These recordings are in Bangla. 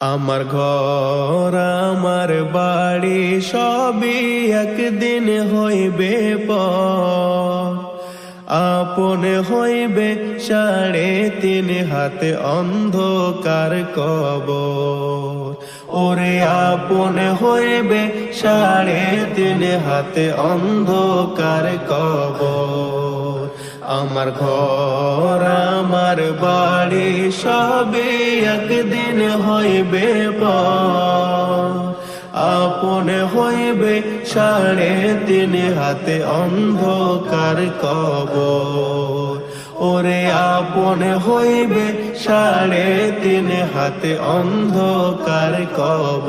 আমার ঘর, আমার বাড়ি সবই একদিন হইবে আপন হইবে সাড়ে তিন হাতে অন্ধকার কব ওরে আপন হইবে সাড়ে তিন হাতে অন্ধকার কব আমার ঘর আমার বাড়ি সবে একদিন হইবে আপন হইবে সাড়ে তিন হাতে অন্ধকার কব ওরে আপন হইবে সাড়ে তিন হাতে অন্ধকার কব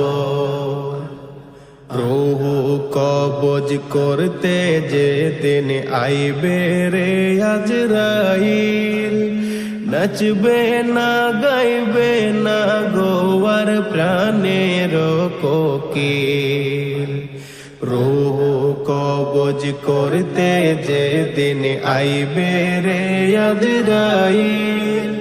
রোহু কবজ করতে যে দিন আইবে রে আজরাইল নাচবে না গাইবে না গোয়ার প্রাণের কোকিল রোহু কবজ করতে যে দিন আইবে রে আজরাইল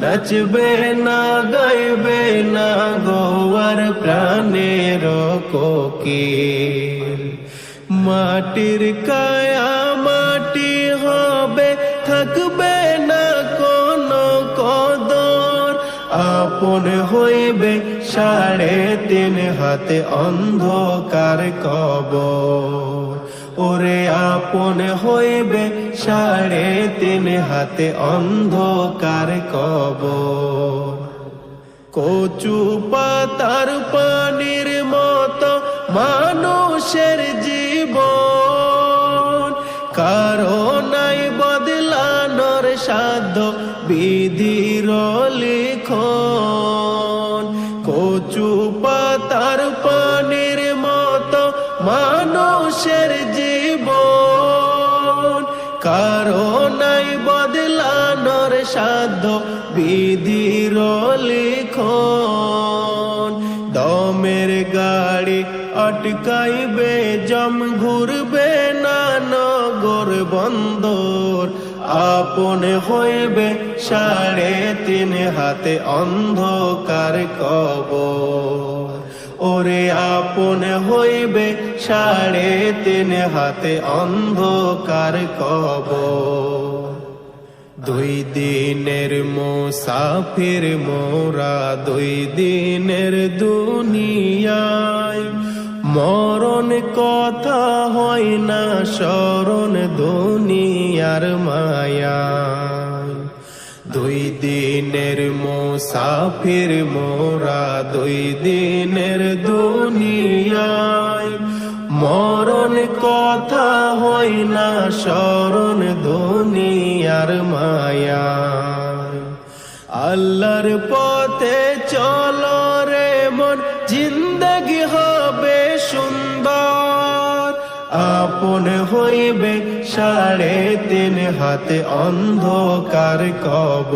নাচবে না গাইবে না গোয়ার প্রাণের কোকিল মাটির কায়া আপন হইবে সাড়ে তিন হাতে অন্ধকার কব ওরে আপন হইবে সাড়ে তিন হাতে অন্ধকার কব কচু পাতার পানির মতো মানুষের জীবন। কারও নাই বদলানোর সাধ্য বিধির কচু পাতার পানির মতো মানুষের জীবন। নাই বদলানোর সাধ্য বিধির লিখন। দমের গাড়ি আটকাইবে, জম ঘুরবে না। নগর বন্দর, আপন হইবে সাড়ে তিন হাতে অন্ধকার কব ওরে আপন হইবে সাড়ে তিন হাতে অন্ধকার কব দুই দিনের মোসাফির মোরা দুই দিনের দুনিয়ায় মরণ কথা হয় না, স্মরণ দুনিয়ার মায়া। দুই দিনের মোসাফির মোরা, দুই দিনের দুনিয়ায়। মরণ কথা হয় না, স্মরণ দুনিয়ার মায়া। আল্লাহর পথে চলো রে মন, জিন্দগি হবে সুন্দর। আপন হইবে সাড়ে তিন হাতে অন্ধকার কব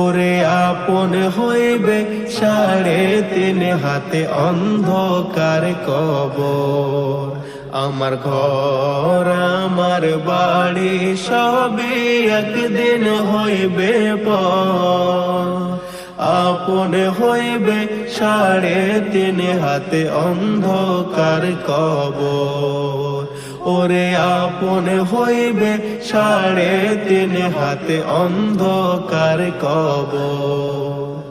ওরে আপন হইবে সাড়ে তিন হাতে অন্ধকার কব আমার ঘর, আমার বাড়ি সবই একদিন হইবে পর। আপন হইবে সাড়ে তিন হাতে অন্ধকার কব ওরে আপন হইবে সাড়ে তিন হাতে অন্ধকার কবর।